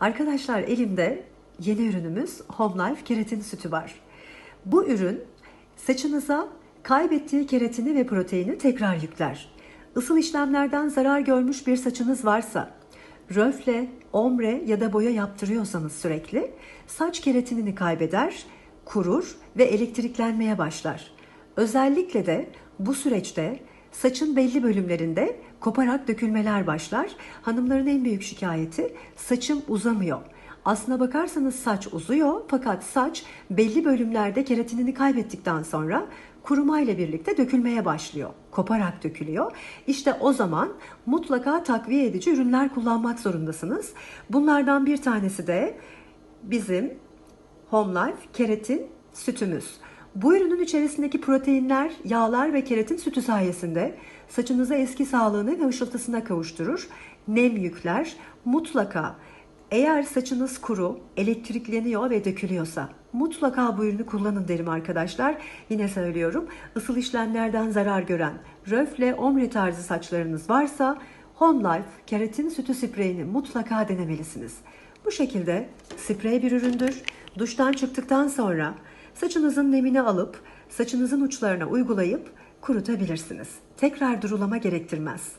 Arkadaşlar elimde yeni ürünümüz Home Life keratin sütü var. Bu ürün saçınıza kaybettiği keratini ve proteini tekrar yükler. Isıl işlemlerden zarar görmüş bir saçınız varsa, röfle, ombre ya da boya yaptırıyorsanız sürekli saç keratinini kaybeder, kurur ve elektriklenmeye başlar. Özellikle de bu süreçte saçın belli bölümlerinde koparak dökülmeler başlar. Hanımların en büyük şikayeti saçım uzamıyor. Aslına bakarsanız saç uzuyor fakat saç belli bölümlerde keratinini kaybettikten sonra kuruma ile birlikte dökülmeye başlıyor. Koparak dökülüyor. İşte o zaman mutlaka takviye edici ürünler kullanmak zorundasınız. Bunlardan bir tanesi de bizim Home Life keratin sütümüz. Bu ürünün içerisindeki proteinler, yağlar ve keratin sütü sayesinde saçınıza eski sağlığını ve ışıltısına kavuşturur. Nem yükler. Mutlaka eğer saçınız kuru, elektrikleniyor ve dökülüyorsa mutlaka bu ürünü kullanın derim arkadaşlar. Yine söylüyorum ısıl işlemlerden zarar gören röfle, omre tarzı saçlarınız varsa Home Life keratin sütü spreyini mutlaka denemelisiniz. Bu şekilde sprey bir üründür. Duştan çıktıktan sonra saçınızın nemini alıp saçınızın uçlarına uygulayıp kurutabilirsiniz. Tekrar durulama gerektirmez.